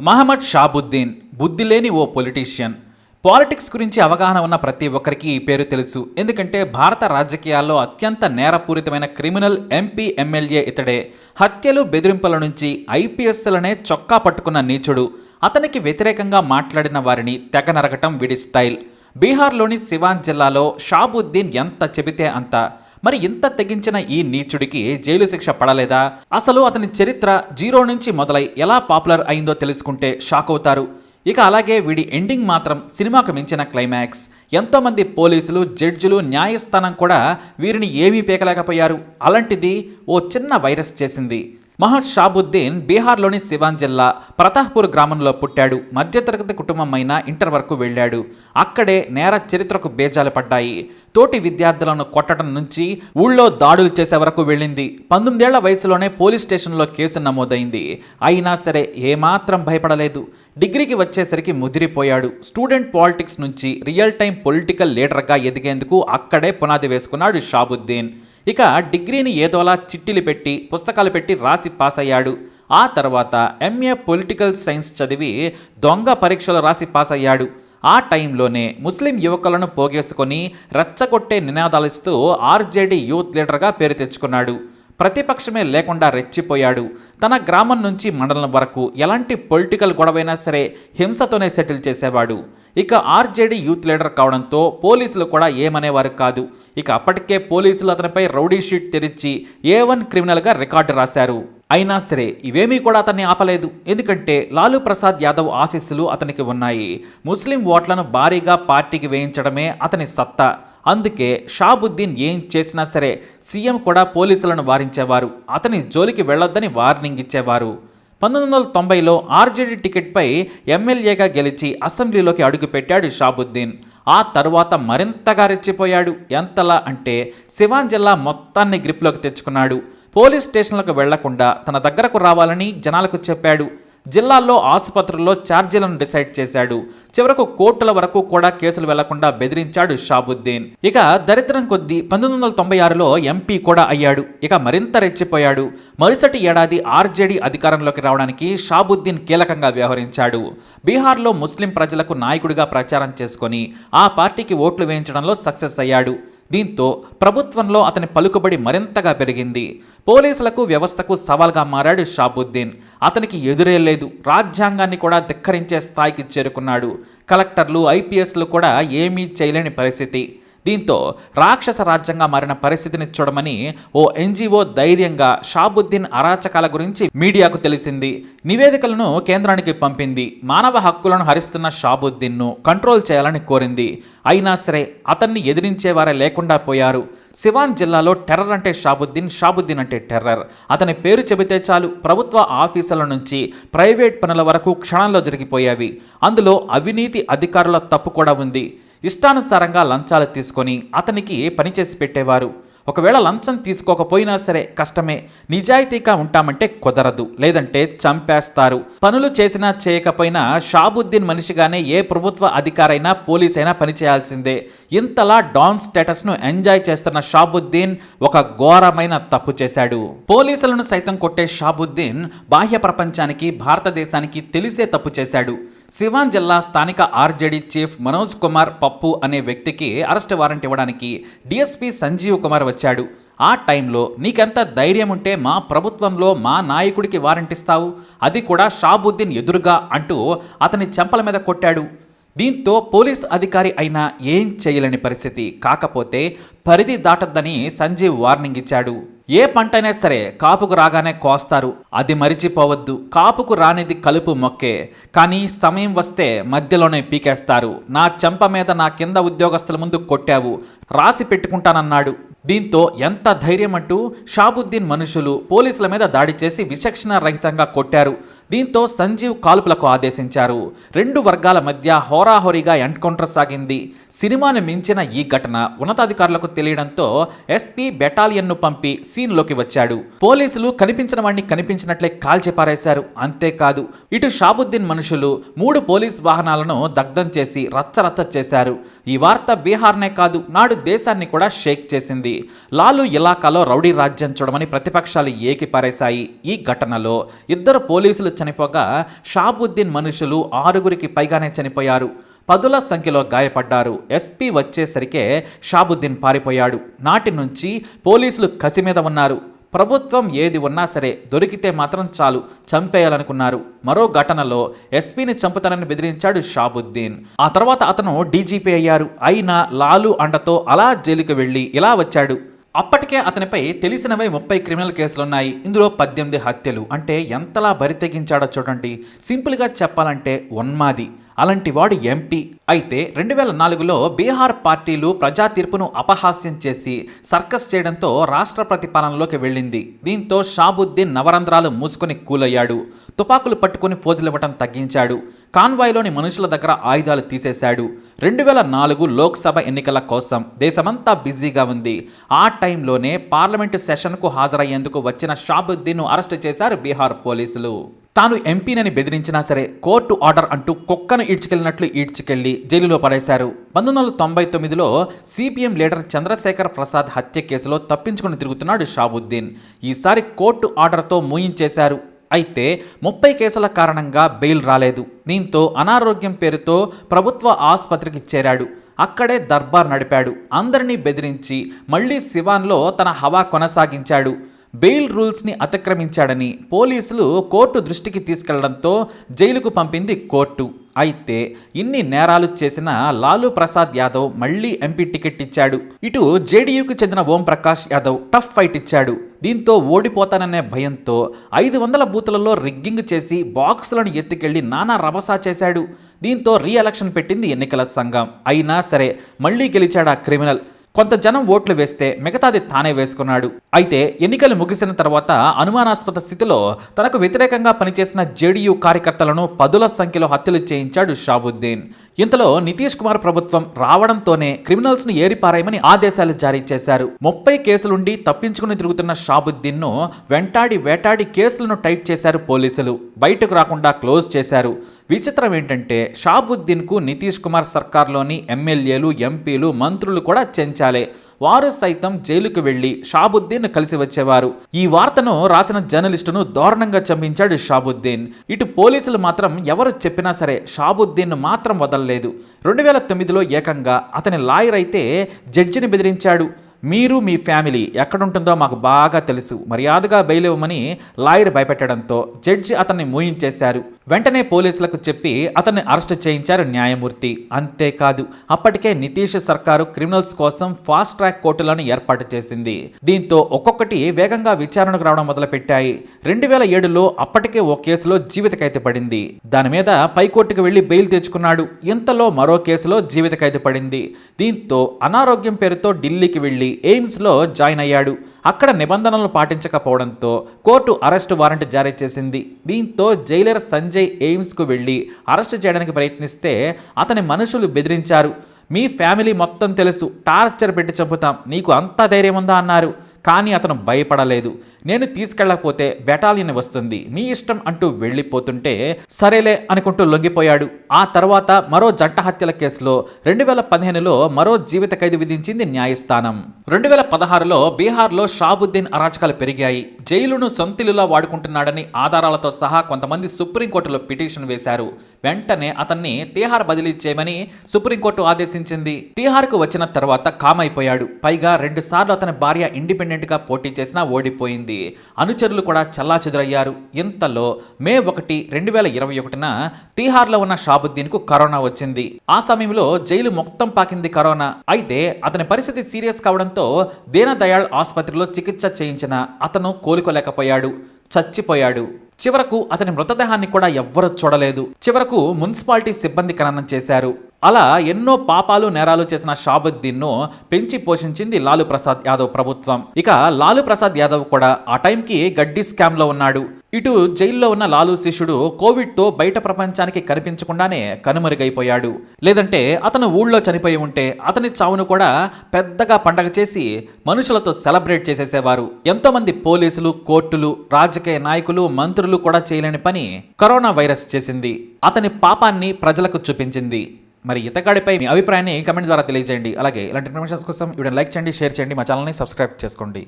మహమ్మద్ షాబుద్దీన్ బుద్ధి లేని ఓ politician. Politics గురించి అవగాహన ఉన్న ప్రతి ఒక్కరికి ఈ పేరు తెలుసు. ఎందుకంటే భారత రాజకీయాల్లో అత్యంత నేరపూరితమైన క్రిమినల్ ఎంపీ ఎమ్మెల్యే ఇతడే. హత్యలు బెదిరింపుల నుంచి ఐపీఎస్లనే చొక్కా పట్టుకున్న నీచుడు. అతనికి వ్యతిరేకంగా మాట్లాడిన వారిని తెగ నరగటం వీడి స్టైల్. బీహార్లోని సివాన్ జిల్లాలో షాబుద్దీన్ ఎంత చెబితే అంత. మరి ఇంత తెగించిన ఈ నీచుడికి జైలు శిక్ష పడలేదా? అసలు అతని చరిత్ర జీరో నుంచి మొదలై ఎలా పాపులర్ అయిందో తెలుసుకుంటే షాక్ అవుతారు. ఇక అలాగే వీడి ఎండింగ్ మాత్రం సినిమాకు మించిన క్లైమాక్స్. ఎంతోమంది పోలీసులు జడ్జిలు న్యాయస్థానం కూడా వీరిని ఏమీ పీకలేకపోయారు. అలాంటిది ఓ చిన్న వైరస్ చేసింది. మహర్ షాబుద్దీన్ బీహార్లోని సివాన్ జిల్లా ప్రతాహ్పూర్ గ్రామంలో పుట్టాడు. మధ్యతరగతి కుటుంబం అయిన ఇంటర్ వరకు వెళ్ళాడు. అక్కడే నేర చరిత్రకు బేజాలు పడ్డాయి. తోటి విద్యార్థులను కొట్టడం నుంచి ఊళ్ళో దాడులు చేసే వరకు వెళ్ళింది. పంతొమ్మిదేళ్ళ వయసులోనే పోలీస్ స్టేషన్లో కేసు నమోదైంది. అయినా సరే ఏమాత్రం భయపడలేదు. డిగ్రీకి వచ్చేసరికి ముదిరిపోయాడు. స్టూడెంట్ పాలిటిక్స్ నుంచి రియల్ టైం పొలిటికల్ లీడర్గా ఎదిగేందుకు అక్కడే పునాది వేసుకున్నాడు షాబుద్దీన్. ఇక డిగ్రీని ఏదోలా చిట్టిలు పెట్టి పుస్తకాలు పెట్టి రాసి పాస్ అయ్యాడు ఆ తర్వాత ఎంఏ పొలిటికల్ సైన్స్ చదివి దొంగ పరీక్షలు రాసి పాస్ అయ్యాడు ఆ టైంలోనే ముస్లిం యువకులను పోగేసుకొని రెచ్చగొట్టే నినాదాలిస్తూ ఆర్జేడీ యూత్ లీడర్గా పేరు తెచ్చుకున్నాడు. ప్రతిపక్షమే లేకుండా రెచ్చిపోయాడు. తన గ్రామం నుంచి మండలం వరకు ఎలాంటి పొలిటికల్ గొడవైనా సరే హింసతోనే సెటిల్ చేసేవాడు. ఇక ఆర్జేడీ యూత్ లీడర్ కావడంతో పోలీసులు కూడా ఏమనేవారు కాదు. ఇక అప్పటికే పోలీసులు అతనిపై రౌడీ షీట్ తెరిచి ఏ వన్ క్రిమినల్గా రికార్డు రాశారు. అయినా సరే ఇవేమీ కూడా అతన్ని ఆపలేదు. ఎందుకంటే లాలూ ప్రసాద్ యాదవ్ ఆశీస్సులు అతనికి ఉన్నాయి. ముస్లిం ఓట్లను భారీగా పార్టీకి వేయించడమే అతని సత్తా. అందుకే షాబుద్దీన్ ఏం చేసినా సరే సీఎం కూడా పోలీసులను వారించేవారు. అతని జోలికి వెళ్ళొద్దని వార్నింగ్ ఇచ్చేవారు. పంతొమ్మిది వందల తొంభైలో ఆర్జేడీ టికెట్పై ఎమ్మెల్యేగా గెలిచి అసెంబ్లీలోకి అడుగుపెట్టాడు షాబుద్దీన్. ఆ తరువాత మరింతగా రెచ్చిపోయాడు. ఎంతలా అంటే సివాన్ జిల్లా మొత్తాన్ని గ్రిప్లోకి తెచ్చుకున్నాడు. పోలీస్ స్టేషన్లకు వెళ్ళకుండా తన దగ్గరకు రావాలని జనాలకు చెప్పాడు. జిల్లాల్లో ఆసుపత్రుల్లో ఛార్జీలను డిసైడ్ చేశాడు. చివరకు కోర్టుల వరకు కూడా కేసులు వెళ్ళకుండా బెదిరించాడు షాబుద్దీన్. ఇక దరిద్రం కొద్దీ పంతొమ్మిది వందల తొంభై ఆరులో ఎంపీ కూడా అయ్యాడు. ఇక మరింత రెచ్చిపోయాడు. మరుసటి ఏడాది ఆర్జేడీ అధికారంలోకి రావడానికి షాబుద్దీన్ కీలకంగా వ్యవహరించాడు. బీహార్లో ముస్లిం ప్రజలకు నాయకుడిగా ప్రచారం చేసుకొని ఆ పార్టీకి ఓట్లు వేయించడంలో సక్సెస్ అయ్యాడు. దీంతో ప్రభుత్వంలో అతని పలుకుబడి మరింతగా పెరిగింది. పోలీసులకు వ్యవస్థకు సవాల్గా మారాడు షాబుద్దీన్. అతనికి ఎదురే లేదు. రాజ్యాంగాన్ని కూడా ధిక్కరించే స్థాయికి చేరుకున్నాడు. కలెక్టర్లు ఐపీఎస్లు కూడా ఏమీ చేయలేని పరిస్థితి. దీంతో రాక్షస రాజ్యంగా మారిన పరిస్థితిని చూడమని ఓ ఎన్జిఓ ధైర్యంగా షాబుద్దీన్ అరాచకాల గురించి మీడియాకు తెలిసింది. నివేదికలను కేంద్రానికి పంపింది. మానవ హక్కులను హరిస్తున్న షాబుద్దీన్ను కంట్రోల్ చేయాలని కోరింది. అయినా సరే అతన్ని ఎదిరించేవారే లేకుండా పోయారు. సివాన్ జిల్లాలో టెర్రర్ అంటే షాబుద్దీన్ షాబుద్దీన్ అంటే టెర్రర్. అతని పేరు చెబితే చాలు ప్రభుత్వ ఆఫీసుల నుంచి ప్రైవేట్ పనుల వరకు క్షణంలో జరిగిపోయేవి. అందులో అవినీతి అధికారుల తప్పు కూడా ఉంది. ఇష్టానుసారంగా లంచాలు తీసుకొని అతనికి పనిచేసి పెట్టేవారు? ఒకవేళ లంచం తీసుకోకపోయినా సరే కష్టమే. నిజాయితీగా ఉంటామంటే కుదరదు. లేదంటే చంపేస్తారు. పనులు చేసినా చేయకపోయినా షాబుద్దీన్ మనిషిగానే ఏ ప్రభుత్వ అధికారైనా పోలీస్ అయినా పనిచేయాల్సిందే. ఇంతలా డాన్ స్టేటస్ను ఎంజాయ్ చేస్తున్న షాబుద్దీన్ ఒక ఘోరమైన తప్పు చేశాడు. పోలీసులను సైతం కొట్టే షాబుద్దీన్ బాహ్య ప్రపంచానికి భారతదేశానికి తెలిసే తప్పు చేశాడు. సివాన్ జిల్లా స్థానిక ఆర్జేడీ చీఫ్ మనోజ్ కుమార్ పప్పు అనే వ్యక్తికి అరెస్ట్ వారెంట్ ఇవ్వడానికి డిఎస్పీ సంజీవ్ కుమార్ వచ్చాడు. ఆ టైంలో నీకెంత ధైర్యం ఉంటే మా ప్రభుత్వంలో మా నాయకుడికి వారంటిస్తావు? ఇస్తావు అది కూడా షాబుద్దీన్ ఎదురుగా అంటూ అతని చెంపల మీద కొట్టాడు. దీంతో పోలీస్ అధికారి అయినా ఏం చేయలేని పరిస్థితి. కాకపోతే పరిధి దాటద్దని సంజీవ్ వార్నింగ్ ఇచ్చాడు. ఏ పంటైనా సరే కాపుకు రాగానే కోస్తారు. అది మరిచిపోవద్దు. కాపుకు రానిది కలుపు మొక్కే. కానీ సమయం వస్తే మధ్యలోనే పీకేస్తారు. నా చెంప మీద నా కింద ఉద్యోగస్తుల ముందు కొట్టావు. రాసి పెట్టుకుంటానన్నాడు. దీంతో ఎంత ధైర్యం అంటూ షాబుద్దీన్ మనుషులు పోలీసుల మీద దాడి చేసి విచక్షణ రహితంగా కొట్టారు. దీంతో సంజీవ్ కాల్పులకు ఆదేశించారు. రెండు వర్గాల మధ్య హోరాహోరీగా ఎన్కౌంటర్ సాగింది. సినిమాను మించిన ఈ ఘటన ఉన్నతాధికారులకు తెలియడంతో ఎస్పీ బెటాలియన్ను పంపి సీన్లోకి వచ్చాడు. పోలీసులు కనిపించిన వాడిని కనిపించినట్లే కాల్చి పారేశారు అంతేకాదు ఇటు షాబుద్దీన్ మనుషులు మూడు పోలీస్ వాహనాలను దగ్ధం చేసి రచ్చరచ్చ చేశారు. ఈ వార్త బీహార్నే కాదు నాడు దేశాన్ని కూడా షేక్ చేసింది. లాలు ఇలాకాలో రౌడీ రాజ్యం చూడమని ప్రతిపక్షాలు ఏకిపారేశాయి. ఈ ఘటనలో ఇద్దరు పోలీసులు చనిపోగా షాబుద్దీన్ మనుషులు ఆరుగురికి పైగానే చనిపోయారు. పదుల సంఖ్యలో గాయపడ్డారు. ఎస్పీ వచ్చేసరికే షాబుద్దీన్ పారిపోయాడు. నాటి నుంచి పోలీసులు కసి మీద ఉన్నారు. ప్రభుత్వం ఏది ఉన్నా సరే దొరికితే మాత్రం చాలు చంపేయాలనుకున్నారు. మరో ఘటనలో ఎస్పీని చంపుతానని బెదిరించాడు షాబుద్దీన్. ఆ తర్వాత అతను డీజీపీ అయ్యారు. అయినా లాలు అండతో అలా జైలుకి వెళ్ళి ఇలా వచ్చాడు. అప్పటికే అతనిపై తెలిసినవే ముప్పై క్రిమినల్ కేసులున్నాయి. ఇందులో పద్దెనిమిది హత్యలు. అంటే ఎంతలా బరితెగించాడో చూడండి. సింపుల్గా చెప్పాలంటే ఉన్మాది అలాంటి వాడు ఎంపీ. అయితే రెండు వేల నాలుగులో బీహార్ పార్టీలు ప్రజా తీర్పును అపహాస్యం చేసి సర్కస్ చేయడంతో రాష్ట్ర ప్రతిపాలనలోకి వెళ్ళింది. దీంతో షాబుద్దీన్ నవరంధ్రాలు మూసుకొని కూలయ్యాడు. తుపాకులు పట్టుకుని ఫోజులివ్వటం తగ్గించాడు. కాన్వాయ్లోని మనుషుల దగ్గర ఆయుధాలు తీసేశాడు. రెండు వేల నాలుగు లోక్సభ ఎన్నికల కోసం దేశమంతా బిజీగా ఉంది. ఆ టైంలోనే పార్లమెంటు సెషన్కు హాజరయ్యేందుకు వచ్చిన షాబుద్దీన్ను అరెస్టు చేశారు బీహార్ పోలీసులు. తాను ఎంపీనని బెదిరించినా సరే కోర్టు ఆర్డర్ అంటూ కుక్కను ఈడ్చుకెళ్ళినట్లు ఈడ్చుకెళ్ళి జైలులో పడేశారు. పంతొమ్మిది వందల తొంభై తొమ్మిదిలో సిపిఎం లీడర్ చంద్రశేఖర్ ప్రసాద్ హత్య కేసులో తప్పించుకుని తిరుగుతున్నాడు షాబుద్దీన్ ఈసారి కోర్టు ఆర్డర్తో మూయించేశారు. అయితే ముప్పై కేసుల కారణంగా బెయిల్ రాలేదు. దీంతో అనారోగ్యం పేరుతో ప్రభుత్వ ఆసుపత్రికి చేరాడు. అక్కడే దర్బార్ నడిపాడు. అందరినీ బెదిరించి మళ్ళీ శివాన్లో తన హవా కొనసాగించాడు. బెయిల్ రూల్స్ని అతిక్రమించాడని పోలీసులు కోర్టు దృష్టికి తీసుకెళ్ళడంతో జైలుకు పంపింది కోర్టు. అయితే ఇన్ని నేరాలు చేసిన లాలూ ప్రసాద్ యాదవ్ మళ్ళీ ఎంపీ టికెట్ ఇచ్చాడు. ఇటు జేడీయూకి చెందిన ఓం ప్రకాష్ యాదవ్ టఫ్ ఫైట్ ఇచ్చాడు. దీంతో ఓడిపోతాననే భయంతో ఐదు వందల బూతులలో రిగ్గింగ్ చేసి బాక్సులను ఎత్తుకెళ్ళి నానా రభసా చేశాడు. దీంతో రీఎలక్షన్ పెట్టింది ఎన్నికల సంఘం. అయినా సరే మళ్ళీ గెలిచాడు ఆ క్రిమినల్. కొంత జనం ఓట్లు వేస్తే మిగతాది తానే వేసుకున్నాడు. అయితే ఎన్నికలు ముగిసిన తర్వాత అనుమానాస్పద స్థితిలో తనకు వ్యతిరేకంగా పనిచేసిన జేడీయూ కార్యకర్తలను పదుల సంఖ్యలో హత్యలు చేయించాడు షాబుద్దీన్. ఇంతలో నితీష్ కుమార్ ప్రభుత్వం రావడంతోనే క్రిమినల్స్ను ఏరిపారాయమని ఆదేశాలు జారీ చేశారు. ముప్పై కేసులుండి తప్పించుకుని తిరుగుతున్న షాబుద్దీన్ను వెంటాడి వేటాడి కేసులను టైట్ చేశారు పోలీసులు. బయటకు రాకుండా క్లోజ్ చేశారు. విచిత్రం ఏంటంటే షాబుద్దీన్కు నితీష్ కుమార్ సర్కార్లోని ఎమ్మెల్యేలు ఎంపీలు మంత్రులు కూడా చెంచాలే. వారు సైతం జైలుకు వెళ్ళి షాబుద్దీన్ కలిసి వచ్చేవారు. ఈ వార్తను రాసిన జర్నలిస్టును దారుణంగా చంపించాడు షాబుద్దీన్. ఇటు పోలీసులు మాత్రం ఎవరు చెప్పినా సరే షాబుద్దీన్ మాత్రం వదలలేదు. రెండు వేల తొమ్మిదిలో ఏకంగా అతని లాయర్ అయితే జడ్జిని బెదిరించాడు. మీరు మీ ఫ్యామిలీ ఎక్కడుంటుందో మాకు బాగా తెలుసు. మర్యాదగా బెయిల్ ఇవ్వమని లాయర్ భయపెట్టడంతో జడ్జి అతన్ని మూయించేశారు. వెంటనే పోలీసులకు చెప్పి అతన్ని అరెస్ట్ చేయించారు న్యాయమూర్తి. అంతేకాదు అప్పటికే నితీష్ సర్కారు క్రిమినల్స్ కోసం ఫాస్ట్ ట్రాక్ కోర్టులను ఏర్పాటు చేసింది. దీంతో ఒక్కొక్కటి వేగంగా విచారణకు రావడం మొదలుపెట్టాయి. రెండు వేల ఏడులో అప్పటికే ఓ కేసులో జీవిత ఖైదు పడింది. దాని మీద పైకోర్టుకు వెళ్ళి బెయిల్ తెచ్చుకున్నాడు. ఇంతలో మరో కేసులో జీవిత ఖైదు పడింది. దీంతో అనారోగ్యం పేరుతో ఢిల్లీకి వెళ్ళి ఎయిమ్స్లో జాయిన్ అయ్యాడు. అక్కడ నిబంధనలు పాటించకపోవడంతో కోర్టు అరెస్టు వారెంట్ జారీ చేసింది. దీంతో జైలర్ సంజయ్ ఎయిమ్స్కు వెళ్ళి అరెస్టు చేయడానికి ప్రయత్నిస్తే అతని మనుషులు బెదిరించారు. మీ ఫ్యామిలీ మొత్తం తెలుసు. టార్చర్ పెట్టి చంపుతాం. నీకు అంత ధైర్యం ఉందా? అన్నారు. కానీ అతను భయపడలేదు. నేను తీసుకెళ్ళకపోతే బెటాలియన్ వస్తుంది. మీ ఇష్టం అంటూ వెళ్ళిపోతుంటే సరేలే అనుకుంటూ లొంగిపోయాడు. ఆ తర్వాత మరో జంట హత్యల కేసులో రెండు వేల పదిహేనులో మరో జీవిత ఖైదు విధించింది న్యాయస్థానం. రెండు వేల పదహారులో బీహార్లో షాబుద్దీన్ అరాచకాలు పెరిగాయి. జైలును సొంతిలులా వాడుకుంటున్నాడని ఆధారాలతో సహా కొంతమంది సుప్రీంకోర్టులో పిటిషన్ వేశారు. వెంటనే అతన్ని తీహార్ బదిలీ చేయమని సుప్రీంకోర్టు ఆదేశించింది. తీహార్కు వచ్చిన తర్వాత కామైపోయాడు. పైగా రెండు సార్లు అతని భార్య ఇండిపెండెంట్ ఇండిపెండెంట్గా పోటీ చేసినా ఓడిపోయింది. అనుచరులు కూడా చల్లాచెదురయ్యారు. ఇంతలో మే ఒకటి రెండు వేల ఇరవై ఒకటిన తీహార్లో ఉన్న షాబుద్దీన్కు కరోనా వచ్చింది. ఆ సమయంలో జైలు మొత్తం పాకింది కరోనా. అయితే అతని పరిస్థితి సీరియస్ కావడంతో దీనదయాళ్ ఆసుపత్రిలో చికిత్స చేయించిన అతను కోలుకోలేకపోయాడు. చచ్చిపోయాడు. చివరకు అతని మృతదేహాన్ని కూడా ఎవ్వరూ చూడలేదు. చివరకు మున్సిపాలిటీ సిబ్బంది ఖననం చేశారు. అలా ఎన్నో పాపాలు నేరాలు చేసిన షాబుద్దీన్ను పెంచి పోషించింది లాలు ప్రసాద్ యాదవ్ ప్రభుత్వం. ఇక లాలు ప్రసాద్ యాదవ్ కూడా ఆ టైంకి గడ్డి స్కామ్లో ఉన్నాడు. ఇటు జైల్లో ఉన్న లాలు శిష్యుడు కోవిడ్తో బయట ప్రపంచానికి కనిపించకుండానే కనుమరుగైపోయాడు. లేదంటే అతను ఊళ్ళో చనిపోయి ఉంటే అతని చావును కూడా పెద్దగా పండగ చేసి మనుషులతో సెలబ్రేట్ చేసేసేవారు. ఎంతోమంది పోలీసులు కోర్టులు రాజకీయ నాయకులు మంత్రులు కూడా చేయలేని పని కరోనా వైరస్ చేసింది. అతని పాపాన్ని ప్రజలకు చూపించింది. మరి ఇతగాడిపై మీ అభిప్రాయాన్ని కమెంట్ ద్వారా తెలియజేయండి. అలాగే ఇలాంటి ఇన్ఫర్మేషన్స్ కోసం వీడియో లైక్ చేయండి షేర్ చేయండి మా ఛానల్ని సబ్స్క్రైబ్ చేసుకోండి.